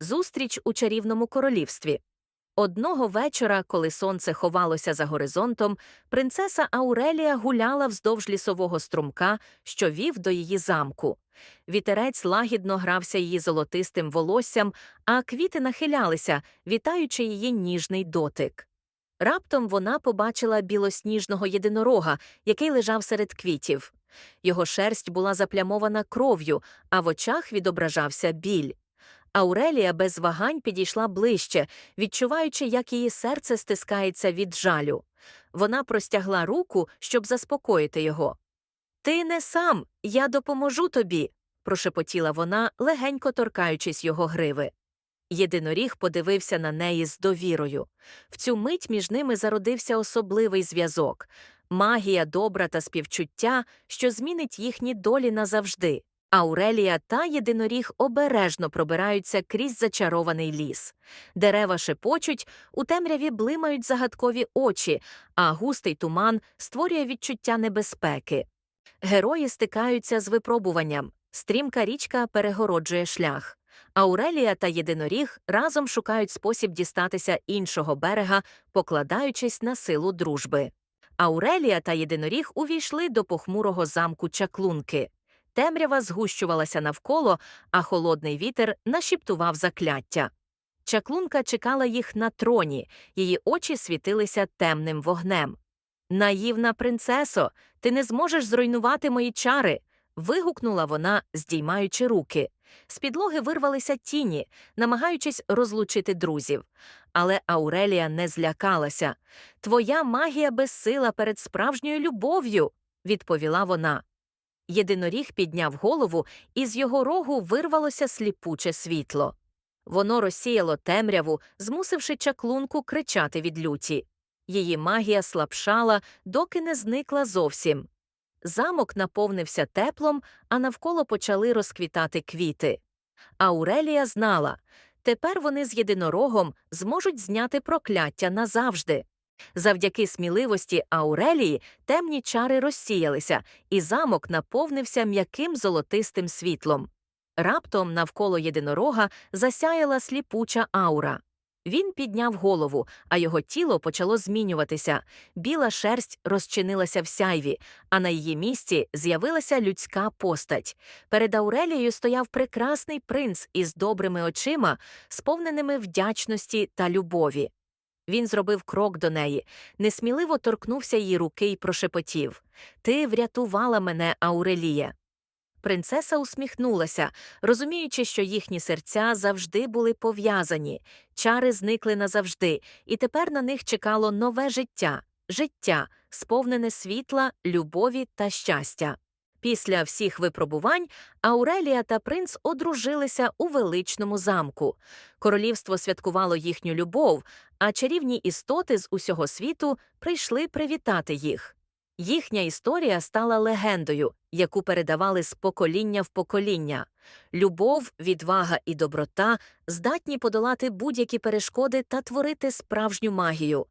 Зустріч у чарівному королівстві. Одного вечора, коли сонце ховалося за горизонтом, принцеса Аурелія гуляла вздовж лісового струмка, що вів до її замку. Вітерець лагідно грався її золотистим волоссям, а квіти нахилялися, вітаючи її ніжний дотик. Раптом вона побачила білосніжного єдинорога, який лежав серед квітів. Його шерсть була заплямована кров'ю, а в очах відображався біль. Аурелія без вагань підійшла ближче, відчуваючи, як її серце стискається від жалю. Вона простягла руку, щоб заспокоїти його. Ти не сам, я допоможу тобі, прошепотіла вона, легенько торкаючись його гриви. Єдиноріг подивився на неї з довірою. В цю мить між ними зародився особливий зв'язок магія добра та співчуття, що змінить їхні долі назавжди. Аурелія та єдиноріг обережно пробираються крізь зачарований ліс. Дерева шепочуть, у темряві блимають загадкові очі, а густий туман створює відчуття небезпеки. Герої стикаються з випробуванням. Стрімка річка перегороджує шлях. Аурелія та єдиноріг разом шукають спосіб дістатися іншого берега, покладаючись на силу дружби. Аурелія та єдиноріг увійшли до похмурого замку чаклунки. Темрява згущувалася навколо, а холодний вітер нашіптував закляття. Чаклунка чекала їх на троні, її очі світилися темним вогнем. Наївна принцесо, ти не зможеш зруйнувати мої чари. вигукнула вона, здіймаючи руки. З підлоги вирвалися тіні, намагаючись розлучити друзів. Але Аурелія не злякалася. Твоя магія безсила перед справжньою любов'ю, відповіла вона. Єдиноріг підняв голову, і з його рогу вирвалося сліпуче світло. Воно розсіяло темряву, змусивши чаклунку кричати від люті. Її магія слабшала, доки не зникла зовсім. Замок наповнився теплом, а навколо почали розквітати квіти. Аурелія знала тепер вони з єдинорогом зможуть зняти прокляття назавжди. Завдяки сміливості Аурелії темні чари розсіялися, і замок наповнився м'яким золотистим світлом. Раптом навколо єдинорога засяяла сліпуча аура. Він підняв голову, а його тіло почало змінюватися. Біла шерсть розчинилася в сяйві, а на її місці з'явилася людська постать. Перед Аурелією стояв прекрасний принц із добрими очима, сповненими вдячності та любові. Він зробив крок до неї, несміливо торкнувся її руки і прошепотів Ти врятувала мене, Аурелія. Принцеса усміхнулася, розуміючи, що їхні серця завжди були пов'язані, чари зникли назавжди, і тепер на них чекало нове життя життя, сповнене світла, любові та щастя. Після всіх випробувань Аурелія та принц одружилися у величному замку. Королівство святкувало їхню любов, а чарівні істоти з усього світу прийшли привітати їх. Їхня історія стала легендою, яку передавали з покоління в покоління. Любов, відвага і доброта здатні подолати будь-які перешкоди та творити справжню магію.